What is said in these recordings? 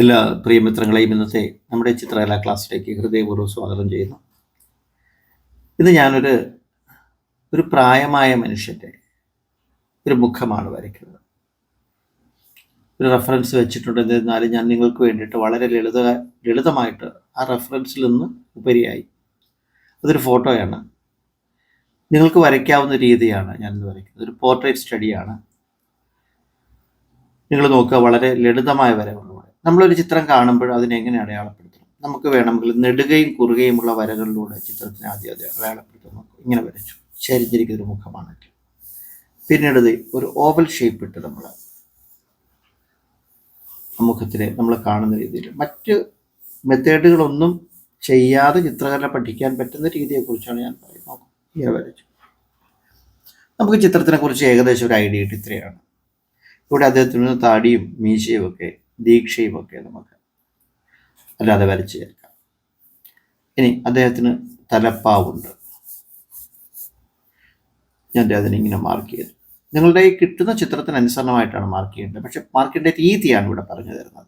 എല്ലാ പ്രിയമിത്രങ്ങളെയും ഇന്നത്തെ നമ്മുടെ ചിത്രകലാ ക്ലാസ്സിലേക്ക് ഹൃദയപൂർവം സ്വാഗതം ചെയ്യുന്നു. ഇത് ഞാനൊരു ഒരു പ്രായമായ മനുഷ്യന്റെ ഒരു മുഖമാണ് വരയ്ക്കുന്നത്. ഒരു റെഫറൻസ് വെച്ചിട്ടുണ്ട്. എന്നിരുന്നാലും ഞാൻ നിങ്ങൾക്ക് വേണ്ടിയിട്ട് വളരെ ലളിത ലളിതമായിട്ട് ആ റെഫറൻസിൽ നിന്ന് ഉപരിയായി അതൊരു ഫോട്ടോയാണ്. നിങ്ങൾക്ക് വരയ്ക്കാവുന്ന രീതിയാണ് ഞാനിന്ന് വരയ്ക്കുന്നത്. ഒരു പോർട്രേറ്റ് സ്റ്റഡിയാണ് നിങ്ങൾ നോക്കുക വളരെ ലളിതമായ വരകളിലൂടെ നമ്മളൊരു ചിത്രം കാണുമ്പോൾ അതിനെങ്ങനെ അടയാളപ്പെടുത്തണം? നമുക്ക് വേണമെങ്കിൽ നെടുകയും കുറുകയുമുള്ള വരകളിലൂടെ ചിത്രത്തിനെ ആദ്യം ആദ്യം അടയാളപ്പെടുത്തുന്നു ഇങ്ങനെ വരച്ചു. ചരിഞ്ഞിരിക്കുന്ന ഒരു മുഖമാണെങ്കിൽ പിന്നീട് ഒരു ഓവൽ ഷേപ്പ് ഇട്ട് നമ്മൾ മുഖത്തിനെ നമ്മൾ കാണുന്ന രീതിയിൽ മറ്റ് മെത്തേഡുകളൊന്നും ചെയ്യാതെ ചിത്രകല പഠിക്കാൻ പറ്റുന്ന രീതിയെക്കുറിച്ചാണ് ഞാൻ പറയുന്നത്. ഇങ്ങനെ വരച്ചു. നമുക്ക് ചിത്രത്തിനെ കുറിച്ച് ഏകദേശം ഒരു ഐഡിയ ഇട്ട് ഇത്രയാണ്. ഇവിടെ അദ്ദേഹത്തിന് താടിയും മീശയും ഒക്കെ ദീക്ഷയും ഒക്കെ നമുക്ക് അല്ലാതെ വരച്ച് ചേർക്കാം. ഇനി അദ്ദേഹത്തിന് തലപ്പാവുണ്ട്. ഞാൻ അദ്ദേഹത്തിന് ഇങ്ങനെ മാർക്ക് ചെയ്തു. നിങ്ങളുടെ ഈ കിട്ടുന്ന ചിത്രത്തിന് അനുസരണമായിട്ടാണ് മാർക്ക് ചെയ്യേണ്ടത്. പക്ഷെ മാർക്കിന്റെ രീതിയാണ് ഇവിടെ പറഞ്ഞു തരുന്നത്.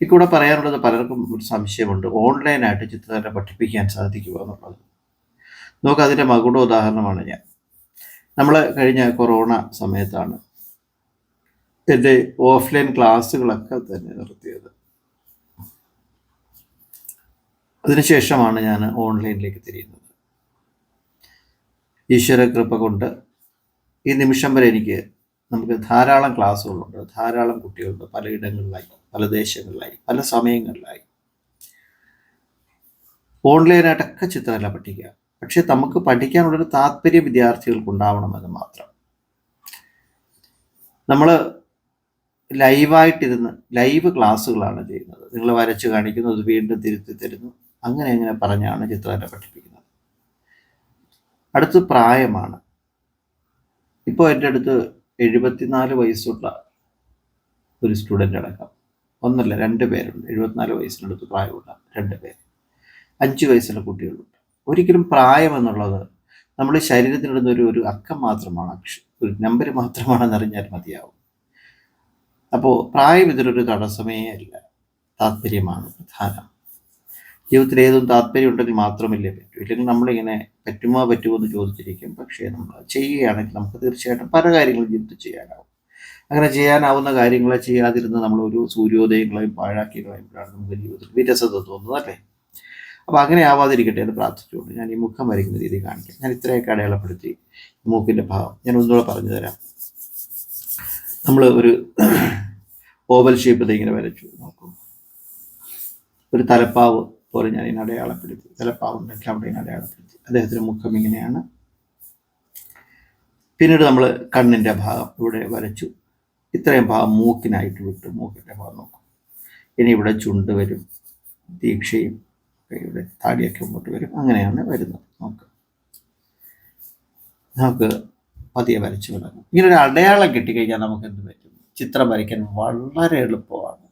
ഇക്കൂടെ കൂടെ പറയാനുള്ളത് പലർക്കും ഒരു സംശയമുണ്ട്. ഓൺലൈനായിട്ട് ചിത്രകല പഠിപ്പിക്കാൻ സാധിക്കുമോ എന്നുള്ളത്. നോക്കുക അതിന്റെ മകുട ഉദാഹരണമാണ് ഞാൻ. നമ്മൾ കഴിഞ്ഞ കൊറോണ സമയത്താണ് എന്റെ ഓഫ്ലൈൻ ക്ലാസ്സുകളൊക്കെ തന്നെ നിർത്തിയത്. അതിനുശേഷമാണ് ഞാൻ ഓൺലൈനിലേക്ക് തിരിയുന്നത്. ഈശ്വര കൃപ കൊണ്ട് ഈ നിമിഷം വരെ എനിക്ക് നമുക്ക് ധാരാളം ക്ലാസ്സുകളുണ്ട്. ധാരാളം കുട്ടികളുണ്ട്. പലയിടങ്ങളിലായി പല ദേശങ്ങളിലായി പല സമയങ്ങളിലായി. ഓൺലൈനായിട്ടൊക്കെ ചിത്രകല പഠിക്കുക. പക്ഷേ നമുക്ക് പഠിക്കാനുള്ളൊരു താല്പര്യം വിദ്യാർത്ഥികൾക്ക് ഉണ്ടാവണമെന്ന് മാത്രം. നമ്മൾ ലൈവായിട്ടിരുന്ന് ലൈവ് ക്ലാസ്സുകളാണ് ചെയ്യുന്നത്. നിങ്ങൾ വരച്ച് കാണിക്കുന്നു അത് വീണ്ടും തിരുത്തി തരുന്നു. അങ്ങനെ അങ്ങനെ പറഞ്ഞാണ് ചിത്രകല പഠിപ്പിക്കുന്നത്. അടുത്ത് പ്രായമാണ്. ഇപ്പോൾ എന്റെ അടുത്ത് എഴുപത്തിനാല് വയസ്സുള്ള ഒരു സ്റ്റുഡന്റ് അടക്കം. ഒന്നല്ല രണ്ട് പേരുണ്ട്. എഴുപത്തിനാല് വയസ്സിനടുത്ത് പ്രായമുള്ള രണ്ട് പേര്. അഞ്ച് വയസ്സുള്ള കുട്ടികളുണ്ട്. ഒരിക്കലും പ്രായം എന്നുള്ളത് നമ്മുടെ ശരീരത്തിനിടുന്ന ഒരു ഒരു അക്കം മാത്രമാണ് ഒരു നമ്പർ മാത്രമാണെന്ന് അറിഞ്ഞാൽ മതിയാവും. അപ്പോൾ പ്രായം ഇതിലൊരു തടസ്സമേ അല്ല താല്പര്യമാണ് പ്രധാനം. ജീവിതത്തിൽ ഏതും താല്പര്യം ഉണ്ടെങ്കിൽ മാത്രമല്ലേ പറ്റൂ. ഇല്ലെങ്കിൽ നമ്മളിങ്ങനെ പറ്റുമോ പറ്റുമോ എന്ന് ചോദിച്ചിരിക്കും. പക്ഷേ നമ്മൾ ചെയ്യുകയാണെങ്കിൽ നമുക്ക് തീർച്ചയായിട്ടും പല കാര്യങ്ങളും ജീവിതത്തിൽ ചെയ്യാനാവും. അങ്ങനെ ചെയ്യാനാവുന്ന കാര്യങ്ങളെ ചെയ്യാതിരുന്ന് നമ്മൾ ഒരു സൂര്യോദയങ്ങളെയും പാഴാക്കി കളയുമ്പോഴാണ് നമുക്ക് ജീവിതത്തിൽ വിരസത തോന്നുന്നത് അല്ലേ? അപ്പോൾ അങ്ങനെ ആവാതിരിക്കട്ടെ എന്ന് പ്രാർത്ഥിച്ചുകൊണ്ട് ഞാൻ ഈ മുഖം വരയ്ക്കുന്ന രീതി കാണിക്കാം. ഞാൻ ഇത്രയൊക്കെ അടയാളപ്പെടുത്തി മൂക്കിന്റെ ഭാവം ഞാൻ ഒന്നുകൂടെ പറഞ്ഞു തരാം. നമ്മൾ ഒരു ഓവൽ ഷേപ്പ് ഇങ്ങനെ വരച്ചു. നോക്കും. ഒരു തലപ്പാവ് പോലെ ഞാൻ ഇതിനെ അടയാളപ്പെടുത്തി. തലപ്പാവ് ഉണ്ടെങ്കിൽ അവിടെ ഇതിനെ അടയാളപ്പെടുത്തി. അദ്ദേഹത്തിന്റെ മുഖം ഇങ്ങനെയാണ്. പിന്നീട് നമ്മൾ കണ്ണിന്റെ ഭാഗം ഇവിടെ വരച്ചു. ഇത്രയും ഭാഗം മൂക്കിനായിട്ട് വിട്ടു. മൂക്കിന്റെ ഭാഗം നോക്കും. ഇനി ഇവിടെ ചുണ്ട് വരും. ദീക്ഷയും ഇവിടെ താടിയൊക്കെ മുമ്പോട്ട് വരും. അങ്ങനെയാണ് വരുന്നത്. നമുക്ക് നമുക്ക് പതിയെ വരച്ചു തുടങ്ങും ഇങ്ങനെ ഒരു അടയാളം കിട്ടിക്കഴിഞ്ഞാൽ നമുക്ക് എന്ത് പറ്റും? ചിത്രം വരയ്ക്കാൻ വളരെ എളുപ്പമാണ്.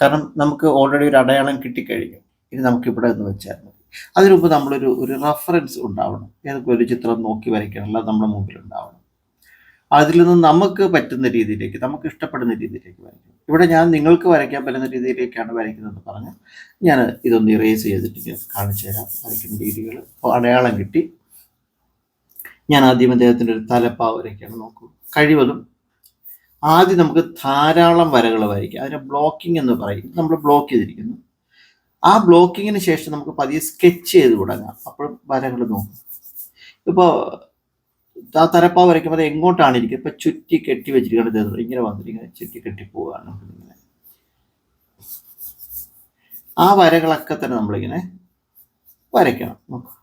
കാരണം നമുക്ക് ഓൾറെഡി ഒരു അടയാളം കിട്ടിക്കഴിഞ്ഞു. ഇനി നമുക്ക് ഇവിടെ എന്ന് വെച്ചാൽ മതി. അതിനു മുമ്പ് നമ്മളൊരു ഒരു റെഫറൻസ് ഉണ്ടാവണം. ഏതൊക്കെ ഒരു ചിത്രം നോക്കി വരയ്ക്കണം നമ്മുടെ മുമ്പിൽ ഉണ്ടാവണം. അതിൽ നിന്ന് നമുക്ക് പറ്റുന്ന രീതിയിലേക്ക് നമുക്ക് ഇഷ്ടപ്പെടുന്ന രീതിയിലേക്ക് വരയ്ക്കും. ഇവിടെ ഞാൻ നിങ്ങൾക്ക് വരയ്ക്കാൻ പറ്റുന്ന രീതിയിലേക്കാണ് വരയ്ക്കുന്നതെന്ന് പറഞ്ഞ് ഞാൻ ഇതൊന്ന് ഇറേസ് ചെയ്തിട്ട് ഞാൻ കാണിച്ചു തരാം വരയ്ക്കുന്ന രീതികൾ അടയാളം കിട്ടി. ഞാൻ ആദ്യം അദ്ദേഹത്തിന്റെ ഒരു തലപ്പാവ് വരയ്ക്കാണ് നോക്കൂ. കഴിവതും ആദ്യം നമുക്ക് ധാരാളം വരകൾ വരയ്ക്കാം. അതിനെ ബ്ലോക്കിംഗ് എന്ന് പറയും. നമ്മൾ ബ്ലോക്ക് ചെയ്തിരിക്കുന്നു. ആ ബ്ലോക്കിങ്ങിന് ശേഷം നമുക്ക് പതിയെ സ്കെച്ച് ചെയ്ത് തുടങ്ങാം. അപ്പോഴും വരകൾ നോക്കും. ഇപ്പോൾ ആ തലപ്പാവ് വരയ്ക്കുമ്പോൾ അത് എങ്ങോട്ടാണ് ഇരിക്കുന്നത്? ഇപ്പം ചുറ്റി കെട്ടി വെച്ചിരിക്കുകയാണ് ഇദ്ദേഹം ഇങ്ങനെ വന്നിരിക്കുന്നത്. ചുറ്റി കെട്ടി പോവുകയാണ് ഇങ്ങനെ ആ വരകളൊക്കെ തന്നെ നമ്മളിങ്ങനെ വരയ്ക്കണം. നോക്കുക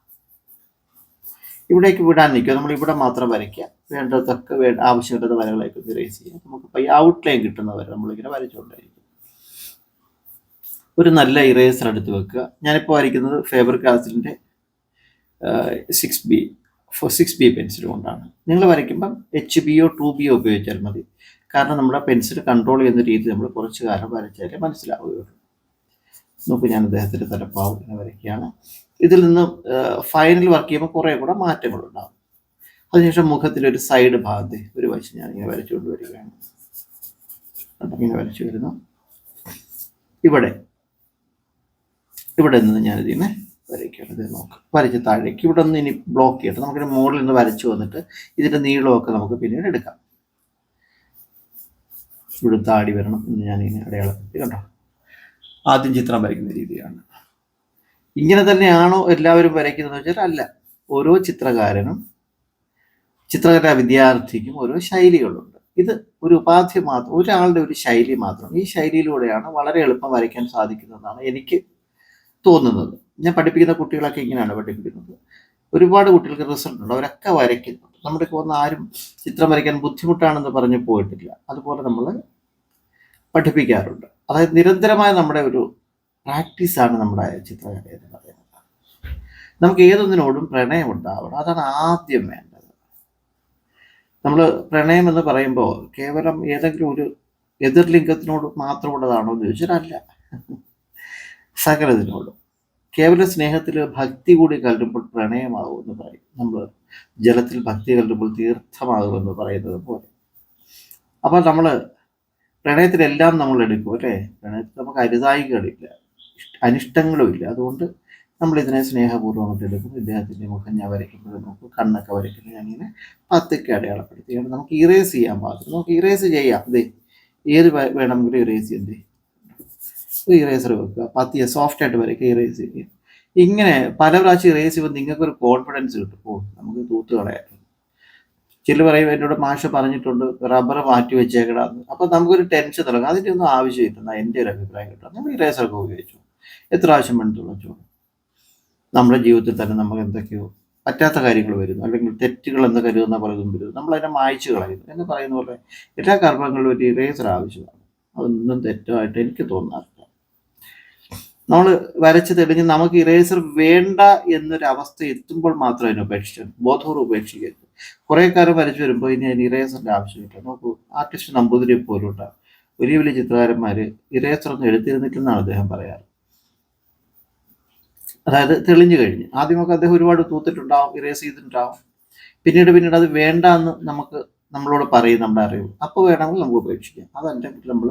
ഇവിടേക്ക് വിടാൻ നിൽക്കുക. നമ്മൾ ഇവിടെ മാത്രം വരയ്ക്കുക. വേണ്ടതൊക്കെ വേ ആവശ്യമില്ലാത്ത വരകളായിട്ട് ഇറേസ് ചെയ്യുക. നമുക്ക് ഈ ഔട്ട്ലൈൻ കിട്ടുന്ന വരെ നമ്മളിങ്ങനെ വരച്ചുകൊണ്ടായിരിക്കും. ഒരു നല്ല ഇറേസർ എടുത്ത് വെക്കുക. ഞാനിപ്പോൾ വരയ്ക്കുന്നത് Faber കാസിലിന്റെ six B four six B pencil കൊണ്ടാണ്. നിങ്ങൾ വരയ്ക്കുമ്പം എച്ച് ബിയോ ടു ബിയോ ഉപയോഗിച്ചാൽ മതി. കാരണം നമ്മുടെ പെൻസിൽ കൺട്രോൾ ചെയ്യുന്ന രീതി നമ്മൾ കുറച്ച് കാലം വരച്ചാലേ മനസ്സിലാവുകയുള്ളൂ. നോക്കൂ ഞാൻ അദ്ദേഹത്തിന്റെ തലപ്പാവ് ഇങ്ങനെ വരയ്ക്കുകയാണ്. ഇതിൽ നിന്ന് ഫൈനൽ വർക്ക് ചെയ്യുമ്പോൾ കുറേ കൂടെ മാറ്റങ്ങളുണ്ടാകും അതിനുശേഷം മുഖത്തിലൊരു സൈഡ് ഭാഗത്തെ ഒരു വശം ഞാൻ ഇങ്ങനെ വരച്ചുകൊണ്ട് വരികയാണ്. ഇങ്ങനെ വരച്ചു വരുന്നു. ഇവിടെ ഇവിടെ നിന്ന് ഞാൻ ഇതിനെ വരയ്ക്കുകയാണ്. ഇത് നോക്കാം വരച്ച് താഴേക്ക് ഇവിടെ നിന്ന് ഇനി ബ്ലോക്ക് ചെയ്യട്ടെ. നമുക്കിത് മുകളിൽ നിന്ന് വരച്ചു വന്നിട്ട് ഇതിന്റെ നീളമൊക്കെ നമുക്ക് പിന്നീട് എടുക്കാം. ഇവിടെ താടി വരണം എന്ന് ഞാനിങ്ങനെ ഇങ്ങനെ അടയാളപ്പെടുത്തി കണ്ടോ? ആദ്യം ചിത്രം വരയ്ക്കുന്ന രീതിയാണ്. ഇങ്ങനെ തന്നെയാണോ എല്ലാവരും വരയ്ക്കുന്നത് വെച്ചാൽ അല്ല. ഓരോ ചിത്രകാരനും ചിത്രകലാ വിദ്യാർത്ഥിക്കും ഓരോ ശൈലികളുണ്ട്. ഇത് ഒരു ഉപാധി മാത്രം ഒരാളുടെ ഒരു ശൈലി മാത്രം. ഈ ശൈലിയിലൂടെയാണ് വളരെ എളുപ്പം വരയ്ക്കാൻ സാധിക്കുന്നതെന്നാണ് എനിക്ക് തോന്നുന്നത്. ഞാൻ പഠിപ്പിക്കുന്ന കുട്ടികളൊക്കെ ഇങ്ങനെയാണ് പഠിപ്പിക്കുന്നത്. ഒരുപാട് കുട്ടികൾക്ക് റിസൾട്ട് ഉണ്ട് അവരൊക്കെ വരയ്ക്കുന്നുണ്ട്. നമ്മുടെ വന്ന് ആരും ചിത്രം വരയ്ക്കാൻ ബുദ്ധിമുട്ടാണെന്ന് പറഞ്ഞു പോയിട്ടില്ല. അതുപോലെ നമ്മൾ പഠിപ്പിക്കാറുണ്ട്. അതായത് നിരന്തരമായ നമ്മുടെ ഒരു പ്രാക്ടീസാണ് നമ്മുടെ ചിത്രകല എന്ന് പറയുന്നത്. നമുക്ക് ഏതൊന്നിനോടും പ്രണയം ഉണ്ടാവണം. അതാണ് ആദ്യം വേണ്ടത്. നമ്മൾ പ്രണയം എന്ന് പറയുമ്പോൾ കേവലം ഏതെങ്കിലും ഒരു എതിർലിംഗത്തിനോട് മാത്രമുള്ളതാണോ എന്ന് ചോദിച്ചാൽ അല്ല സകലതിനോടും കേവല സ്നേഹത്തിൽ ഭക്തി കൂടി കലരുമ്പോൾ പ്രണയമാകും എന്ന് പറയും. നമ്മൾ ജലത്തിൽ ഭക്തി കലരുമ്പോൾ തീർത്ഥമാകുമെന്ന് പറയുന്നത് പോലെ. അപ്പോൾ നമ്മൾ പ്രണയത്തിലെല്ലാം നമ്മൾ എടുക്കും അല്ലേ? പ്രണയത്തിൽ നമുക്ക് അരുതായികളില്ല അനിഷ്ടങ്ങളും ഇല്ല അതുകൊണ്ട് നമ്മൾ ഇതിനെ സ്നേഹപൂർവമായിട്ട് എടുക്കും. ഇദ്ദേഹത്തിന്റെ മുഖം ഞാൻ വരയ്ക്കുന്നത് നമുക്ക് കണ്ണൊക്കെ വരയ്ക്കുന്നത് ഞാനിങ്ങനെ പത്തൊക്കെ അടയാളപ്പെടുത്തിയാണ് നമുക്ക് ഇറേസ് ചെയ്യാൻ പാകത്തിന്. നമുക്ക് ഇറേസ് ചെയ്യാം. ഇതേ ഏത് വേണമെങ്കിലും ഇറേസ് ചെയ്യണ്ടേ ഇറേസർ വെക്കുക. പത്തിയ സോഫ്റ്റ് ആയിട്ട് വരയ്ക്കുക ഇറേസ് ചെയ്യുക. ഇങ്ങനെ പല പ്രാവശ്യം ഇറേസ് ചെയ്യുമ്പോൾ നിങ്ങൾക്കൊരു കോൺഫിഡൻസ് കിട്ടും. ഓ നമുക്ക് തൂത്ത് കളയാം ചില പറയും എന്നോട് മാഷ പറഞ്ഞിട്ടുണ്ട് റബ്ബർ മാറ്റി വെച്ചേക്കടാന്ന്. അപ്പം നമുക്കൊരു ടെൻഷൻ തുടങ്ങും അതിന്റെ ഒന്നും ആവശ്യമില്ല എന്നാ എന്റെ ഒരു അഭിപ്രായം കിട്ടും. നമ്മൾ ഇറേസറൊക്കെ ഉപയോഗിച്ചു? എത്ര ആവശ്യം വേണ്ടി തുളച്ചു നമ്മുടെ ജീവിതത്തിൽ തന്നെ നമുക്ക് എന്തൊക്കെയോ പറ്റാത്ത കാര്യങ്ങൾ വരുന്നു. അല്ലെങ്കിൽ തെറ്റുകൾ എന്ന് കരുതുന്ന പലതും വരുന്നു. നമ്മൾ അതിനെ മായ്ച്ചു കളയുന്നു. എന്ന് പറയുന്ന പോലെ എല്ലാ കർമ്മങ്ങളിലും ഒരു ഇറേസർ ആവശ്യമാണ്. അതൊന്നും തെറ്റായിട്ട് എനിക്ക് തോന്നാറില്ല. നമ്മൾ വരച്ച് തെളിഞ്ഞ് നമുക്ക് ഇറേസർ വേണ്ട എന്നൊരവസ്ഥ എത്തുമ്പോൾ മാത്രം അതിനെ ഉപേക്ഷിച്ചു ബോധപൂർവം ഉപേക്ഷിക്കരുത്. കുറേ കാലം വരച്ചു വരുമ്പോൾ ഇനി അതിന് ഇറേസറിന്റെ ആവശ്യമില്ല. നോക്കൂ ആർട്ടിസ്റ്റ് നമ്പൂതിരി പോലുള്ള വലിയ വലിയ ചിത്രകാരന്മാർ ഇറേസർ ഒന്നും എടുത്തിരുന്നിട്ടെന്നാണ് അദ്ദേഹം പറയാറ്. അതായത് തെളിഞ്ഞു കഴിഞ്ഞ്. ആദ്യമൊക്കെ അദ്ദേഹം ഒരുപാട് തൂത്തിട്ടുണ്ടാവും ഇറേസ് ചെയ്തിട്ടുണ്ടാവും. പിന്നീട് പിന്നീട് അത് വേണ്ട എന്ന് നമുക്ക് നമ്മളോട് പറയും നമ്മുടെ അറിവ്. അപ്പോൾ വേണമെങ്കിൽ നമുക്ക് ഉപേക്ഷിക്കാം. അതല്ലെങ്കിൽ നമ്മൾ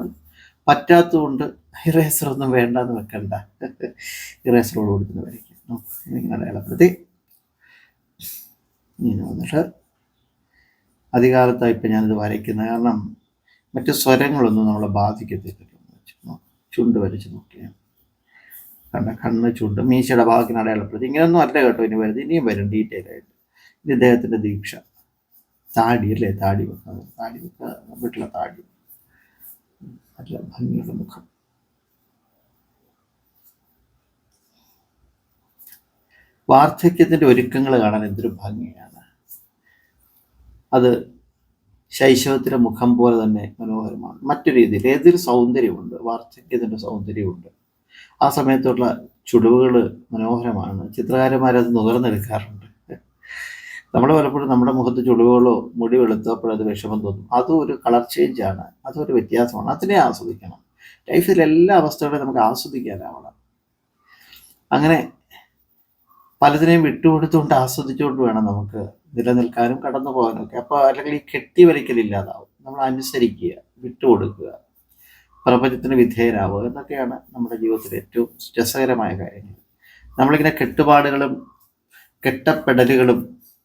പറ്റാത്തതുകൊണ്ട് ഇറേസർ ഒന്നും വേണ്ട എന്ന് വെക്കണ്ട ഇറേസറോട് കൊടുക്കുന്ന വരയ്ക്കും. ഇങ്ങനെ അടയാളപ്പെടുത്തി. ഇങ്ങനെ വന്നിട്ട് അധികാലത്തായി ഇപ്പം ഞാനിത് വരയ്ക്കുന്നത്. കാരണം മറ്റു സ്വരങ്ങളൊന്നും നമ്മളെ ബാധിക്കത്തില്ല. ചുണ്ട് വരച്ച് നോക്കിയാൽ കണ്ട കണ്ണ് ചുണ്ട്. മീശയുടെ ഭാഗത്തിന് അടയാളപ്പെടുത്തി. ഇങ്ങനെയൊന്നും അല്ല കേട്ടോ ഇനി വരുന്നത്. ഇനിയും വരും ഡീറ്റെയിൽ ആയിട്ട്. ഇനി ഇദ്ദേഹത്തിന്റെ ദീക്ഷ. താടി അല്ലേ? താടി വെക്കുക. താടി വെക്കുക. വീട്ടിലെ താടി. നല്ല ഭംഗിയുള്ള മുഖം. വാർദ്ധക്യത്തിന്റെ ഒരുക്കങ്ങൾ കാണാൻ എന്തൊരു ഭംഗിയാണ് അത് ശൈശവത്തിലെ മുഖം പോലെ തന്നെ മനോഹരമാണ്. മറ്റു രീതിയിൽ ഏതൊരു സൗന്ദര്യമുണ്ട് വാർദ്ധക്യത്തിന്റെ സൗന്ദര്യമുണ്ട്. ആ സമയത്തുള്ള ചുളിവുകൾ മനോഹരമാണ്. ചിത്രകാരന്മാരത് നുകർന്നെടുക്കാറുണ്ട്. നമ്മൾ പലപ്പോഴും നമ്മുടെ മുഖത്ത് ചുളിവുകളോ മുടി വെളുത്തപ്പോൾ അത് വിഷമം തോന്നും. അതും ഒരു കളർ ചേഞ്ച് ആണ്. അതും ഒരു വ്യത്യാസമാണ്. അതിനെ ആസ്വദിക്കണം. ലൈഫിൽ എല്ലാ അവസ്ഥകളെയും നമുക്ക് ആസ്വദിക്കാനാവണം. അങ്ങനെ പലതിനെയും വിട്ടുകൊടുത്തുകൊണ്ട് ആസ്വദിച്ചുകൊണ്ട് വേണം നമുക്ക് നിലനിൽക്കാനും കടന്നു പോകാനും ഒക്കെ അപ്പോൾ അല്ലെങ്കിൽ ഈ കെട്ടി വലിക്കലില്ലാതാവും. നമ്മൾ അനുസരിക്കുക വിട്ടുകൊടുക്കുക പ്രപഞ്ചത്തിന് വിധേയരാവുക എന്നൊക്കെയാണ് നമ്മുടെ ജീവിതത്തിലെ ഏറ്റവും രസകരമായ കാര്യങ്ങൾ. നമ്മളിങ്ങനെ കെട്ടുപാടുകളും കെട്ടപ്പെടലുകളും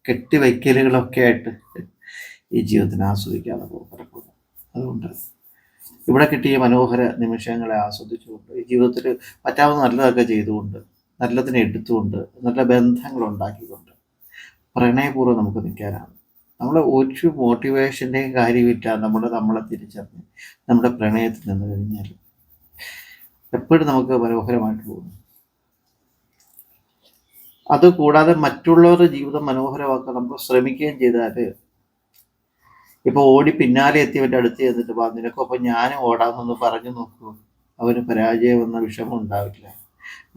കെട്ടിവയ്ക്കലുകളും ഒക്കെ ആയിട്ട് ഈ ജീവിതത്തിന് ആസ്വദിക്കാതെ പോകും പലപ്പോഴും അതുകൊണ്ട് ഇവിടെ കിട്ടിയ മനോഹര നിമിഷങ്ങളെ ആസ്വദിച്ചുകൊണ്ട് ഈ ജീവിതത്തിൽ പറ്റാവുന്ന നല്ലതൊക്കെ ചെയ്തുകൊണ്ട് നല്ലതിനെ എടുത്തുകൊണ്ട് നല്ല ബന്ധങ്ങൾ ഉണ്ടാക്കിക്കൊണ്ട് പ്രണയപൂർവം നമുക്ക് നിൽക്കാനാണ്. നമ്മൾ ഒരു മോട്ടിവേഷന്റെയും കാര്യമില്ല നമ്മൾ നമ്മളെ തിരിച്ചറിഞ്ഞ് നമ്മുടെ പ്രണയത്തിൽ നിന്ന് കഴിഞ്ഞാൽ എപ്പോഴും നമുക്ക് മനോഹരമായിട്ട് പോകുന്നു അത് കൂടാതെ മറ്റുള്ളവരുടെ ജീവിതം മനോഹരമാക്കാൻ നമ്മൾ ശ്രമിക്കുകയും ചെയ്താൽ ഇപ്പോൾ ഓടി പിന്നാലെ എത്തിയവന്റെ അടുത്ത് ചെന്നിട്ട് വാ നിനക്കൊപ്പം ഞാനും ഓടാമെന്നൊന്ന് പറഞ്ഞു നോക്കൂ. അവന് പരാജയം എന്ന വിഷമം ഉണ്ടാവില്ല.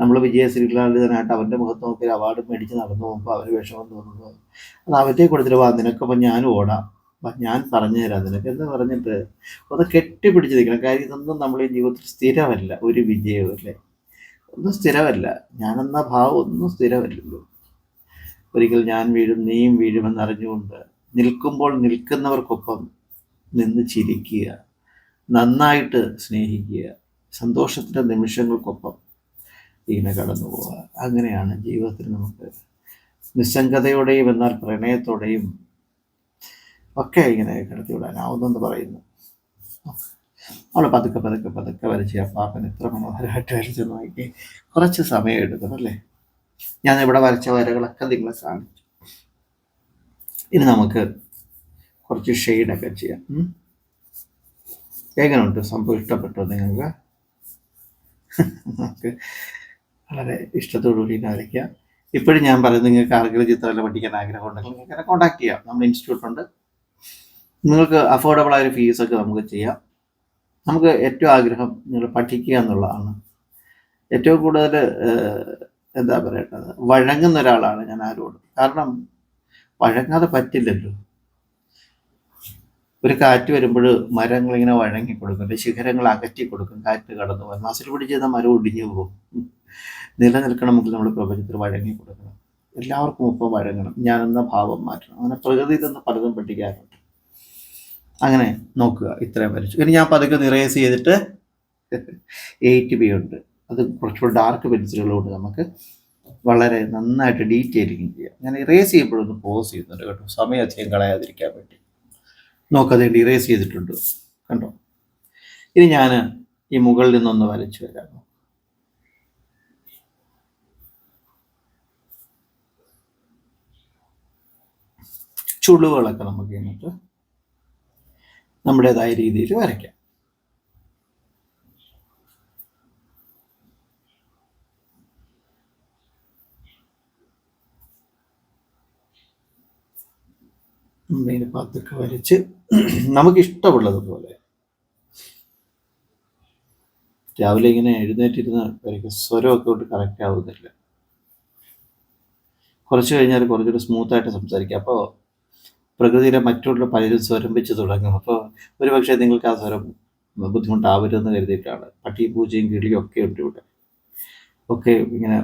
നമ്മൾ വിജയ ശ്രീലാളിതനായിട്ട് അവന്റെ മുഖത്ത് നോക്കി അവാർഡ് മേടിച്ച് നടന്നു പോകുമ്പോൾ അവന് വിഷമം തോന്നുന്നു. അത് അവരെ കൊടുത്തിട്ട് വാ നിനക്കപ്പം ഞാനും ഓടാം. ഞാൻ പറഞ്ഞു തരാം. നിനക്ക് എന്ന് പറഞ്ഞിട്ട്? ഒന്ന് കെട്ടിപ്പിടിച്ച് നിൽക്കണം. കാര്യം ഇതൊന്നും നമ്മൾ ഈ ജീവിതത്തിൽ സ്ഥിരമല്ല. ഒരു വിജയവും അല്ലേ ഒന്നും സ്ഥിരമല്ല. ഞാനെന്ന ഭാവം ഒന്നും സ്ഥിരമല്ലല്ലോ. ഒരിക്കൽ ഞാൻ വീഴും നീയും വീഴുമെന്ന് അറിഞ്ഞുകൊണ്ട് നിൽക്കുമ്പോൾ നിൽക്കുന്നവർക്കൊപ്പം നിന്ന് ചിരിക്കുക നന്നായിട്ട് സ്നേഹിക്കുക സന്തോഷത്തിന്റെ നിമിഷങ്ങൾക്കൊപ്പം ഇങ്ങനെ കടന്നു പോവുക അങ്ങനെയാണ് ജീവിതത്തിൽ നമുക്ക് നിസ്സംഗതയോടെയും എന്നാൽ പ്രണയത്തോടെയും ഒക്കെ ഇങ്ങനെ കടത്തിവിടാനാവുന്നെന്ന് പറയുന്നു. അവൾ പതുക്കെ പതുക്കെ പതുക്കെ വരച്ച് ആ പാപ്പൻ ഇത്ര മനോഹരമായിട്ട് വരച്ച് നോക്കി. കുറച്ച് സമയം എടുക്കും അല്ലേ? ഞാൻ ഇവിടെ വരച്ച വരകളൊക്കെ നിങ്ങളെ കാണിച്ചു. ഇനി നമുക്ക് കുറച്ച് ഷെയ്ഡൊക്കെ ചെയ്യാം. എങ്ങനെയുണ്ട് സംഭവം ഇഷ്ടപ്പെട്ടോ നിങ്ങൾക്ക്? നമുക്ക് വളരെ ഇഷ്ടത്തോടുകൂടി ആയിരിക്കുക ഇപ്പോഴും ഞാൻ പറയുന്നത് നിങ്ങൾക്ക് ആർക്കെങ്കിലും ചിത്രകല പഠിക്കാൻ ആഗ്രഹം ഉണ്ടെങ്കിൽ നിങ്ങൾക്ക് കോൺടാക്ട് ചെയ്യാം. നമ്മുടെ ഇൻസ്റ്റിറ്റ്യൂട്ട് ഉണ്ട്. നിങ്ങൾക്ക് അഫോർഡബിൾ ആയ ഫീസൊക്കെ നമുക്ക് ചെയ്യാം. നമുക്ക് ഏറ്റവും ആഗ്രഹം നിങ്ങൾ പഠിക്കുക എന്നുള്ളതാണ്. ഏറ്റവും കൂടുതൽ എന്താ പറയേണ്ടത്? വഴങ്ങുന്ന ഒരാളാണ് ഞാൻ ആരോടും. കാരണം വഴങ്ങാതെ പറ്റില്ലല്ലോ. ഒരു കാറ്റ് വരുമ്പോൾ മരങ്ങൾ ഇങ്ങനെ വഴങ്ങി കൊടുക്കും. ശിഖരങ്ങൾ അകറ്റി കൊടുക്കും. കാറ്റ് കടന്നു പോകും മസിൽ പിടിച്ചാൽ മരം ഒടിഞ്ഞു പോകും. നിലനിൽക്കണമെങ്കിൽ നമ്മൾ പ്രപഞ്ചത്തിൽ വഴങ്ങി കൊടുക്കണം. എല്ലാവർക്കും ഒപ്പം വഴങ്ങണം. എന്ന ഭാവം മാറ്റണം. അങ്ങനെ പ്രകൃതിയിൽ നിന്ന് പലതും പഠിക്കാറുണ്ട് അങ്ങനെ നോക്കുക. ഇത്രയും വരച്ചു. ഇനി ഞാൻ പതുക്കെ നിറേസ് ചെയ്തിട്ട് എയ്റ്റ് ബി ഉണ്ട്. അത് കുറച്ചുകൂടി ഡാർക്ക് പെൻസിലുകളോട് നമുക്ക് വളരെ നന്നായിട്ട് ഡീറ്റെയിലിംഗ് ചെയ്യാം. ഞാൻ ഇറേസ് ചെയ്യുമ്പോഴൊന്ന് പോസ് ചെയ്യുന്നുണ്ട് കേട്ടോ. സമയം അധികം കളയാതിരിക്കാൻ വേണ്ടി. നോക്കത് ഇറേസ് ചെയ്തിട്ടുണ്ട്. കണ്ടോ? ഇനി ഞാൻ ഈ മുകളിൽ നിന്നൊന്ന് വരച്ചു വരാം ചുളിവുകളൊക്കെ നമുക്ക് എന്നിട്ട് നമ്മുടേതായ രീതിയിൽ വരയ്ക്കാം. നമ്മളിങ്ങനെ പതുക്കെ വരച്ച് നമുക്ക് ഇഷ്ടമുള്ളതുപോലെ രാവിലെ ഇങ്ങനെ എഴുന്നേറ്റിരുന്ന് വരയ്ക്കും. സ്വരമൊക്കെ കൊണ്ട് കറക്റ്റ് ആവുന്നില്ല. കുറച്ച് കഴിഞ്ഞാൽ കുറച്ചുകൂടി സ്മൂത്തായിട്ട് സംസാരിക്കാം. അപ്പോൾ പ്രകൃതിയിലെ മറ്റുള്ള പലരും സ്വരംഭിച്ച് തുടങ്ങും. അപ്പോൾ ഒരു പക്ഷേ നിങ്ങൾക്ക് ആ സ്വരം ബുദ്ധിമുട്ടാവരുതെന്ന് കരുതിയിട്ടാണ്. പട്ടിയും പൂച്ചയും കിളിയും ഒക്കെ ഉണ്ട് ഇവിടെ. ഒക്കെ ഇങ്ങനെ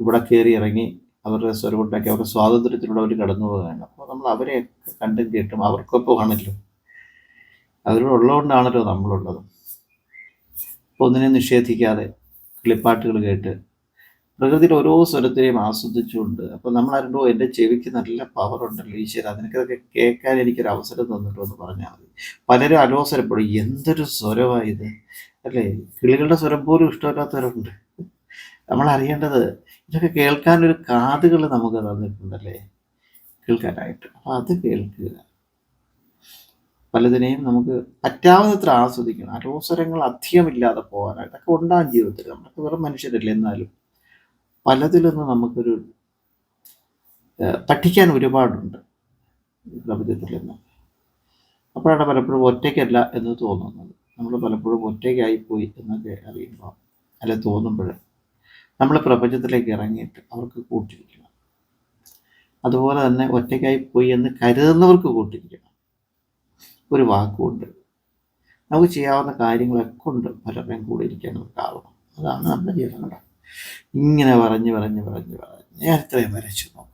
ഇവിടെ കയറി ഇറങ്ങി അവരുടെ സ്വരം ഉണ്ടാക്കി അവരുടെ സ്വാതന്ത്ര്യത്തിലൂടെ അവർ കടന്നു പോകാനാണ്. അപ്പോൾ നമ്മൾ അവരെ കണ്ടും കേട്ടും. അവർക്കൊപ്പം ആണല്ലോ അവരോടുള്ളതുകൊണ്ടാണല്ലോ നമ്മളുള്ളത്. ഒന്നിനെ നിഷേധിക്കാതെ കിളിപ്പാട്ടുകൾ കേട്ട് പ്രകൃതിയുടെ ഓരോ സ്വരത്തെയും ആസ്വദിച്ചുകൊണ്ട് അപ്പോൾ നമ്മൾ ആരുണ്ടോ എന്റെ ചെവിക്ക് നല്ല പവർ ഉണ്ടല്ലോ ഈശ്വര അതിനൊക്കെ കേൾക്കാൻ എനിക്കൊരു അവസരം തന്നിട്ടോ എന്ന് പറഞ്ഞാൽ മതി. പലരും അലോസരപ്പെടും എന്തൊരു സ്വരമായത് അല്ലേ? കിളികളുടെ സ്വരം പോലും ഇഷ്ടമില്ലാത്തവരുണ്ട്. നമ്മൾ അറിയേണ്ടത് ഇതൊക്കെ കേൾക്കാനൊരു കാതുകൾ നമുക്ക് തന്നിട്ടുണ്ടല്ലേ? കേൾക്കാനായിട്ട്. അപ്പോൾ അത് കേൾക്കുക. പലതിനെയും നമുക്ക് പറ്റാവുന്നത്ര ആസ്വദിക്കണം. അലോസരങ്ങൾ അധികമില്ലാതെ പോകാനായിട്ടൊക്കെ ഉണ്ടാകും ജീവിതത്തിൽ. നമ്മളൊക്കെ വെറും മനുഷ്യരല്ലേ എന്നാലും. പലതിൽ നമുക്കൊരു പഠിക്കാൻ ഒരുപാടുണ്ട് പ്രപഞ്ചത്തിൽ നിന്ന്. അപ്പോഴാണ് പലപ്പോഴും ഒറ്റയ്ക്കല്ല എന്ന് തോന്നുന്നത്. നമ്മൾ പലപ്പോഴും ഒറ്റയ്ക്കായിപ്പോയി എന്നൊക്കെ അറിയുമ്പോൾ അല്ലെ തോന്നുമ്പോൾ നമ്മൾ പ്രപഞ്ചത്തിലേക്ക് ഇറങ്ങിയിട്ട് അവർക്ക് കൂട്ടിരിക്കണം. അതുപോലെ തന്നെ ഒറ്റയ്ക്കായി പോയി എന്ന് കരുതുന്നവർക്ക് കൂട്ടിരിക്കണം. ഒരു വാക്കുകൊണ്ട്. നമുക്ക് ചെയ്യാവുന്ന കാര്യങ്ങളൊക്കെ ഉണ്ട്. പലരുടെയും കൂടെ ഇരിക്കാൻ നമുക്കാവണം അതാണ് നമ്മുടെ ജീവിതം. കേട്ടോ ഇങ്ങനെ പറഞ്ഞ് പറഞ്ഞ് പറഞ്ഞ് പറഞ്ഞ് അത്രയും വരച്ചു നോക്കും.